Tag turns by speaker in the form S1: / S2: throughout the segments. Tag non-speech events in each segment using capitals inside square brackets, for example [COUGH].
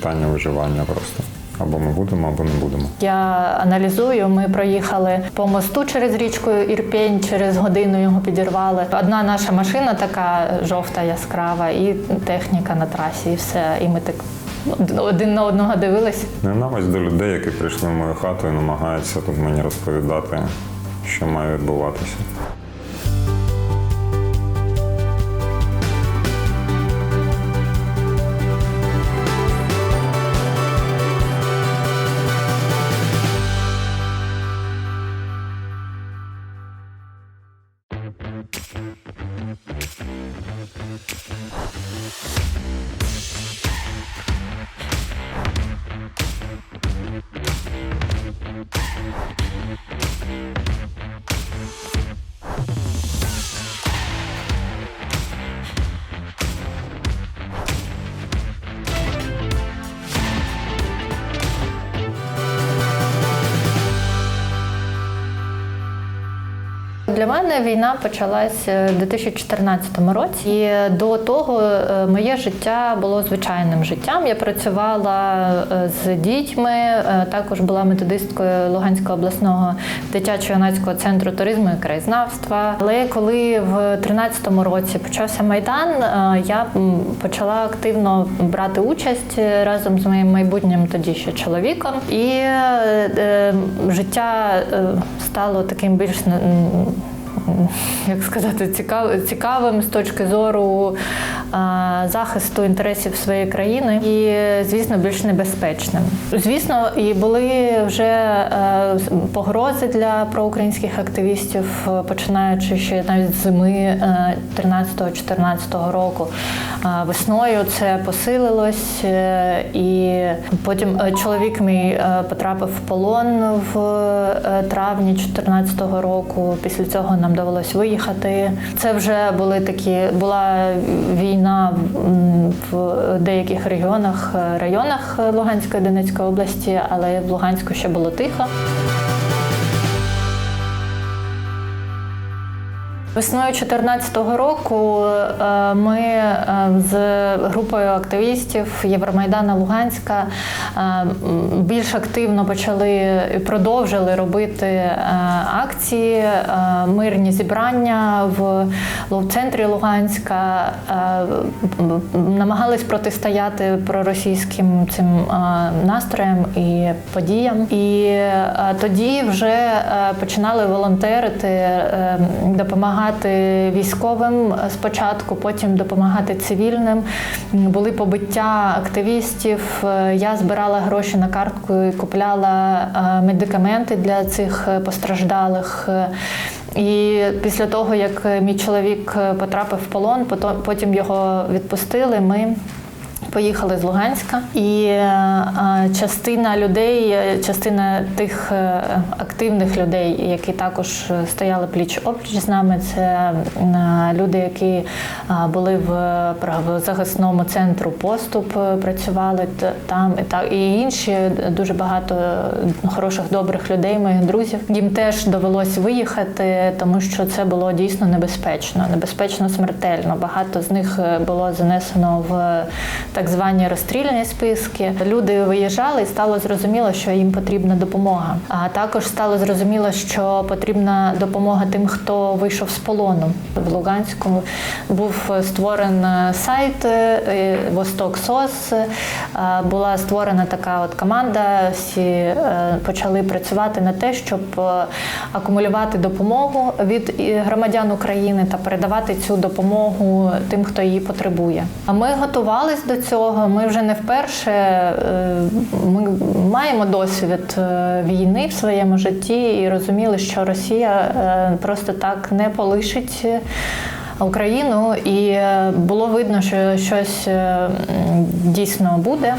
S1: Питання виживання просто. Або ми будемо, або не будемо.
S2: Я аналізую. Ми проїхали по мосту через річку Ірпінь, через годину його підірвали. Одна наша машина така жовта, яскрава, і техніка на трасі, і все. І ми так один на одного дивились.
S1: Ненависть до людей, які прийшли в мою хату і намагаються тут мені розповідати, що має відбуватися.
S2: Для мене війна почалась е, у 2014 році. І до того е, моє життя було звичайним життям. Я працювала е, з дітьми, е, також була методисткою Луганського обласного дитячо-юнацького центру туризму і краєзнавства. Але коли в 2013 році почався майдан, е, я почала активно брати участь е, разом з моїм майбутнім тоді ще чоловіком. І е, е, життя е, стало таким більш як сказати, цікав, цікавим з точки зору захисту інтересів своєї країни і, звісно, більш небезпечним. Звісно, і були вже е, погрози для проукраїнських активістів, е, починаючи ще навіть зими е, 13-14 року. Весною це посилилось, е, і потім е, чоловік мій е, потрапив в полон в е, травні 2014 року. Після цього нам довелось виїхати. Це вже були такі була війна м, в деяких регіонах, е, районах Луганської Донецької області, але в Луганську ще було тихо. Весною 2014 року е, ми е, з групою активістів Євромайдана Луганська е, більш активно почали і продовжили робити акції, мирні зібрання в центрі Луганська, намагались протистояти проросійським цим настроям і подіям. І тоді вже починали волонтерити, е, допомагати військовим спочатку, потім допомагати цивільним. Були побиття активістів. Я збирала гроші на картку і купляла е, медикаменти для цих е, постраждалих. І після того, як мій чоловік е, потрапив в полон, потім його відпустили. Ми Поїхали з Луганська, і е, частина людей, е, частина тих е, активних людей, які також стояли пліч опліч з нами, це люди, які були в правозахисному центру поступ, працювали там і так і інші дуже багато хороших, добрих людей, моїх друзів. Їм теж довелось виїхати, тому що це було дійсно небезпечно, небезпечно смертельно. Багато з них було занесено в так звані розстріляні списки. Люди виїжджали і стало зрозуміло, що їм потрібна допомога. А також стало зрозуміло, що потрібна допомога тим, хто вийшов з полону. В Луганську був створений сайт е, Восток СОС. Е, Була створена така от команда. Всі е, почали працювати на те, щоб акумулювати допомогу від громадян України та передавати цю допомогу тим, хто її потребує. А ми готувались до цього. Ми вже не вперше е, ми маємо досвід е, війни в своєму житті і розуміли, що Росія е, просто так не полишить. Україну, і було видно, що щось дійсно буде.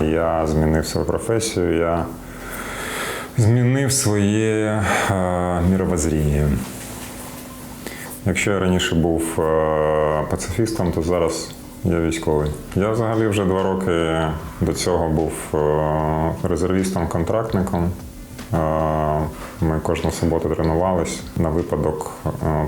S1: Я змінив свою професію, я змінив своє е, міровоззріння. Якщо я раніше був е, пацифістом, то зараз я військовий. Я взагалі вже два роки до цього був е, резервістом-контрактником. Е, Ми кожну суботу тренувались. На випадок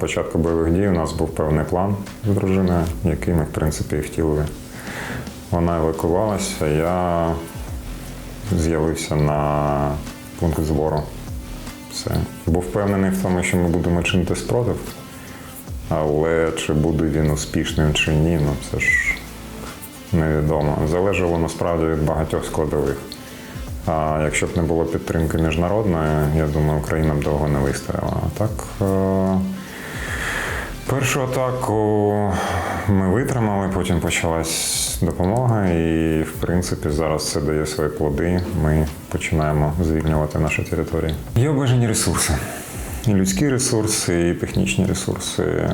S1: початку бойових дій у нас був певний план з дружиною, який ми, в принципі, і втілили. Вона евакувалася, я з'явився на пункт збору. Все. Був впевнений в тому, що ми будемо чинити спротив. Але чи буде він успішним чи ні, ну це ж невідомо. Залежало насправді від багатьох складових. А якщо б не було підтримки міжнародної, я думаю, Україна б довго не вистояла. А так, е, першу атаку ми витримали, потім почалась допомога, і в принципі зараз це дає свої плоди. Ми починаємо звільнювати наші території. Є обмежені ресурси. Людські ресурси, і технічні ресурси.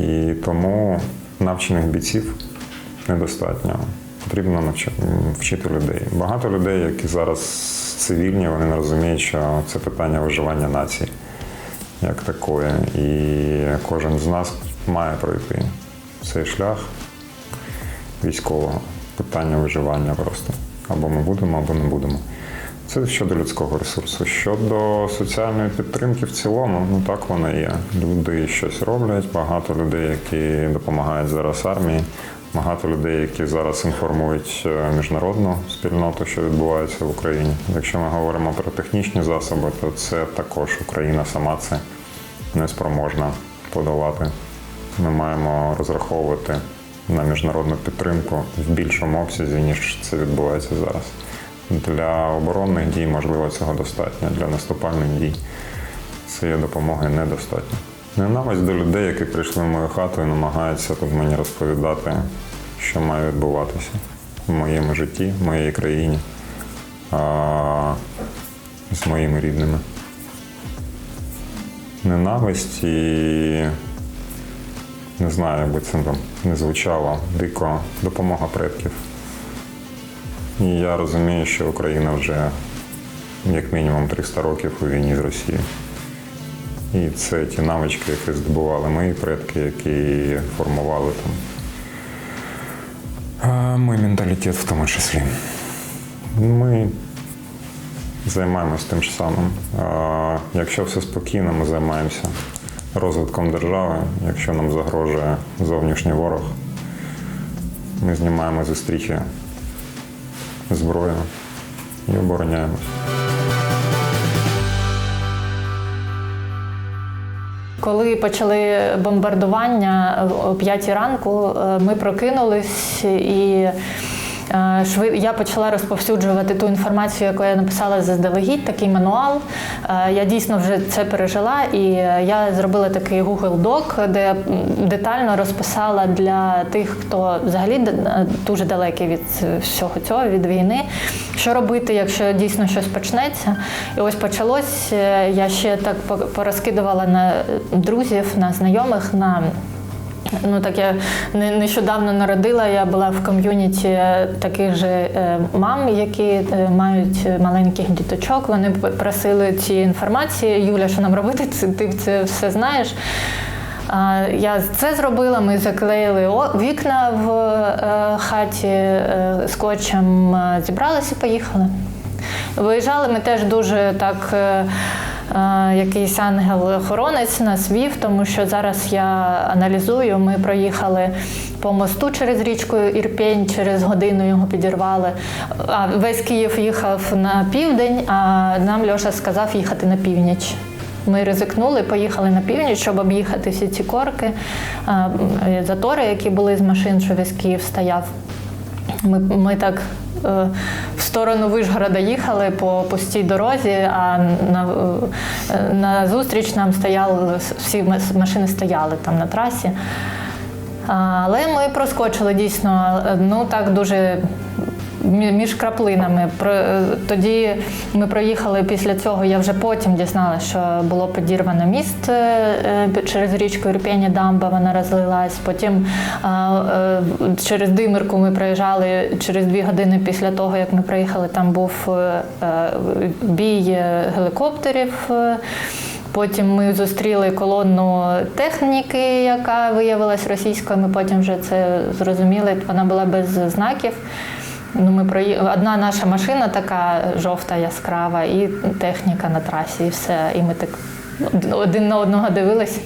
S1: І тому навчених бійців недостатньо. Потрібно навчати, вчити людей. Багато людей, які зараз цивільні, вони не розуміють, що це питання виживання нації як такої. І кожен з нас має пройти цей шлях військового питання виживання просто. Або ми будемо, або не будемо. Це щодо людського ресурсу. Щодо соціальної підтримки в цілому, ну так воно є. Люди щось роблять, багато людей, які допомагають зараз армії, багато людей, які зараз інформують е, міжнародну спільноту, що відбувається в Україні. Якщо ми говоримо про технічні засоби, то це також Україна сама це не спроможна подолати. Ми маємо розраховувати на міжнародну підтримку в більшому обсязі, ніж це відбувається зараз. Для оборонних дій, можливо, цього достатньо. Для наступальних дій цієї допомоги недостатньо. Ненависть до людей, які прийшли в мою хату і намагаються тут мені розповідати, що має відбуватися в моєму житті, в моїй країні, а, з моїми рідними. Ненависть і не знаю, як би це не звучало, дико допомога предків. І я розумію, що Україна вже як мінімум 300 років у війні з Росією. І це ті навички, які здобували мої предки, які формували там а, мій менталітет в тому числі. Ми займаємось тим ж самим. А, Якщо все спокійно, ми займаємося розвитком держави. Якщо нам загрожує зовнішній ворог, ми знімаємо зі стріхи зброю і обороняємось.
S2: Коли почали бомбардування о 5 ранку, е, ми прокинулись і. Я почала розповсюджувати ту інформацію, яку я написала заздалегідь, такий мануал. Е, Я дійсно вже це пережила, і я зробила такий Google Doc, де детально розписала для тих, хто взагалі е, дуже далекий від всього цього, від війни, що робити, якщо дійсно щось почнеться. І ось почалось. е, Я ще так порозкидувала на друзів, на знайомих, на Ну так я нещодавно народила. Я була в ком'юніті таких же е, мам, які е, мають маленьких діточок. Вони просили ці інформації. Юля, що нам робити? Ти це все знаєш. Я це зробила. Ми заклеїли вікна в е, хаті скотчем, зібралися і поїхали. Виїжджали ми теж дуже так. Е, е, Якийсь ангел-охоронець нас вів, тому що зараз я аналізую. Ми проїхали по мосту через річку Ірпінь, через годину його підірвали. А весь Київ їхав на південь, а нам Льоша сказав їхати на північ. Ми ризикнули, поїхали на північ, щоб об'їхати всі ці корки, затори, які були з машин, що весь Київ стояв. Ми, ми так е, в сторону Вишгорода їхали по пустій дорозі, а на, е, на зустріч нам стояли, всі машини стояли там на трасі. Але ми проскочили дійсно, ну так дуже між краплинами. Е, Тоді ми проїхали після цього. Я вже потім дізналася, що було підірвано міст е, е, через річку Ірпені дамба, вона розлилась. Потім через Димирку ми проїжджали через дві години після того, як ми приїхали. Там був бій гелікоптерів. Потім ми зустріли колонну техніки, яка виявилась російською. Ми потім вже це зрозуміли. Вона була без знаків. Ну, ми прої... Одна наша машина така жовта, яскрава, і техніка на трасі, і все. І ми так один на одного дивились.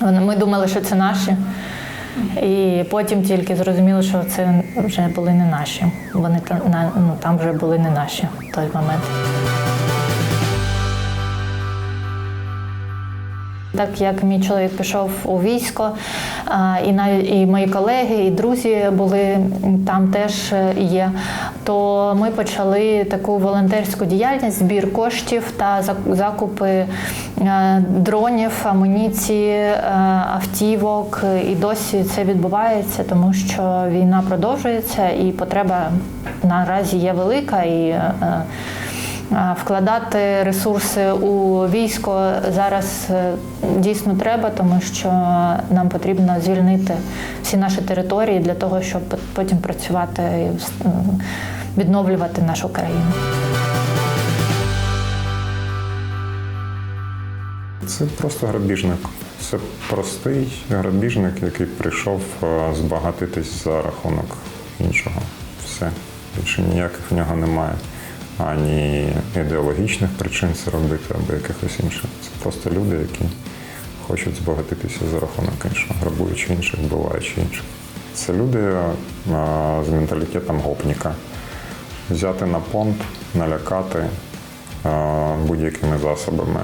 S2: Ми думали, що це наші. І потім тільки зрозуміли, що це вже були не наші. Вони там, ну, там вже були не наші в той момент. Так як мій чоловік пішов у військо, і навіть і мої колеги, і друзі були там теж е, є, то ми почали таку волонтерську діяльність, збір коштів та закупи е, дронів, амуніції, е, автівок. І досі це відбувається, тому що війна продовжується, і потреба наразі є велика. І Вкладати ресурси у військо зараз е, дійсно треба, тому що нам потрібно звільнити всі наші території для того, щоб потім працювати і відновлювати нашу країну.
S1: Це просто грабіжник. Це простий грабіжник, який прийшов е, збагатитись за рахунок іншого. Все. Більше ніяких в нього немає. Ані ідеологічних причин це робити, або якихось інших. Це просто люди, які хочуть збагатитися за рахунок іншого, грабуючи інших, вбиваючи інших. Це люди з менталітетом гопніка. Взяти на понт, налякати будь-якими засобами,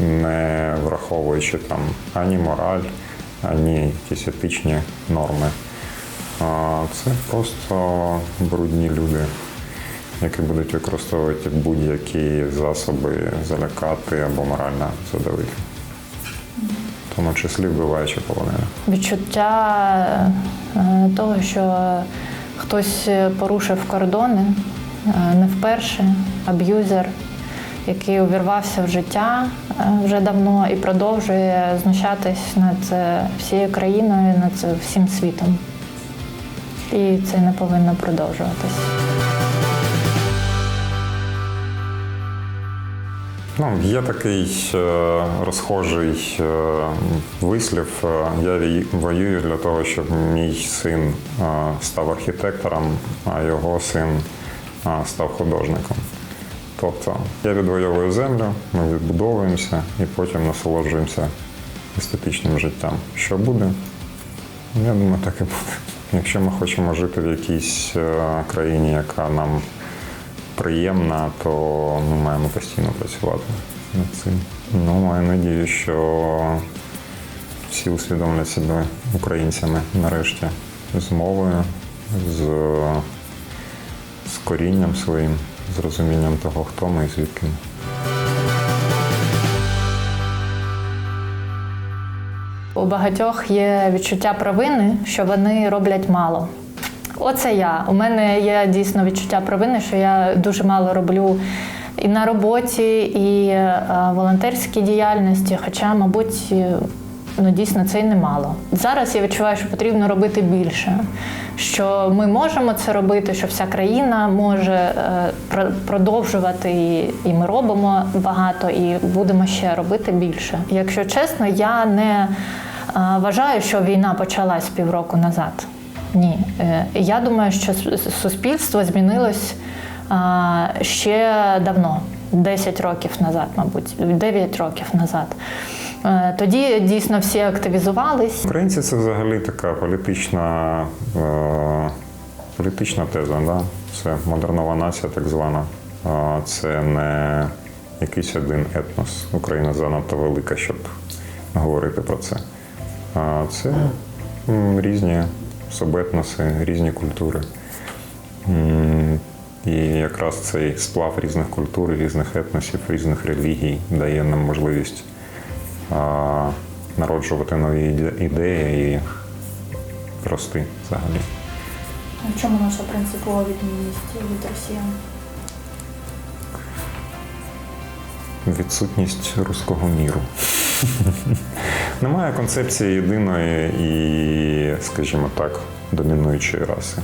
S1: не враховуючи там ані мораль, ані якісь етичні норми. Це просто брудні люди, які будуть використовувати будь-які засоби залякати або морально задавити. В тому числі вбиваючи полонених.
S2: Відчуття е, того, що хтось порушив кордони е, не вперше, аб'юзер, який увірвався в життя е, вже давно і продовжує знущатись над всією країною, над всім світом. І це не повинно продовжуватись.
S1: Ну, є такий е, розхожий е, вислів. е, Я воюю для того, щоб мій син е, став архітектором, а його син е, став художником. Тобто я відвоюю землю, ми відбудовуємося і потім насолоджуємося естетичним життям. Що буде? Я думаю, так і буде. Якщо ми хочемо жити в якійсь е, країні, яка нам приємна, то ми маємо постійно працювати над цим. Ну, маю надію, що всі усвідомлять себе українцями нарешті з мовою, з, з корінням своїм, з розумінням того, хто ми і звідки ми.
S2: У багатьох є відчуття провини, що вони роблять мало. Оце я. У мене є дійсно відчуття провини, що я дуже мало роблю і на роботі, і е, волонтерській діяльності, хоча, мабуть, е, ну дійсно це й немало. Зараз я відчуваю, що потрібно робити більше. Що ми можемо це робити, що вся країна може е, продовжувати, і, ми робимо багато, і будемо ще робити більше. Якщо чесно, я не вважаю, що війна почалась півроку назад. Ні, Е, я думаю, що суспільство змінилось ще давно, 10 років назад, мабуть, 9 років назад. Е, Тоді дійсно всі активізувались.
S1: Українці це взагалі така політична, е, політична теза. Да? Це модернова нація, так звана. Це не якийсь один етнос. Україна занадто велика, щоб говорити про це. Це різні субетноси, різні культури. І якраз цей сплав різних культур, різних етносів, різних релігій дає нам можливість народжувати нові ідеї і рости взагалі.
S3: В чому наша принципова відмінність від росіян?
S1: Відсутність руського міру. [LAUGHS] Немає концепції єдиної і, скажімо так, домінуючої раси.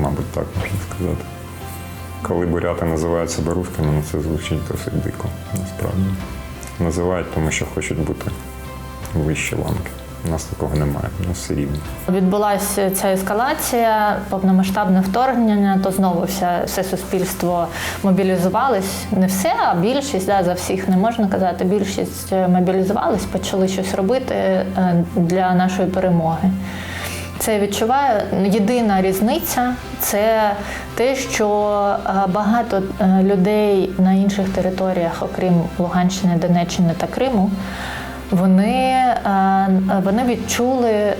S1: Мабуть, так можна сказати. Коли буряти називають себе русскими, ну це звучить досить дико, насправді. Називають, тому що хочуть бути вищі ланки. У нас такого немає, ну все рівно.
S2: Відбулася ця ескалація, повномасштабне вторгнення, то знову вся, все суспільство мобілізувалось. Не все, а більшість, да, за всіх не можна казати. Більшість е, мобілізувались, почали щось робити е, для нашої перемоги. Це я відчуваю. Єдина різниця це те, що е, багато людей на інших територіях, окрім Луганщини, Донеччини та Криму, вони, вони відчули е,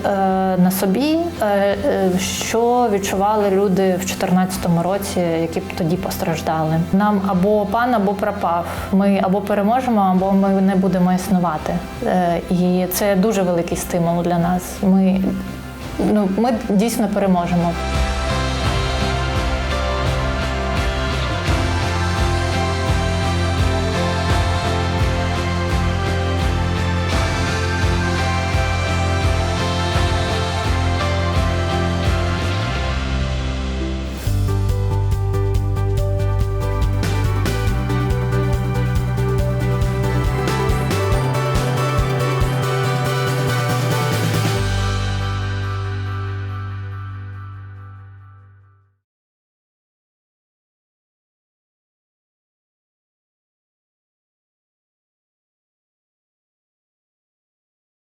S2: на собі, е, е, що відчували люди в 2014 році, які б тоді постраждали. Нам або пан, або пропав. Ми або переможемо, або ми не будемо існувати. Е, І це дуже великий стимул для нас. Ми, ну, ми дійсно переможемо.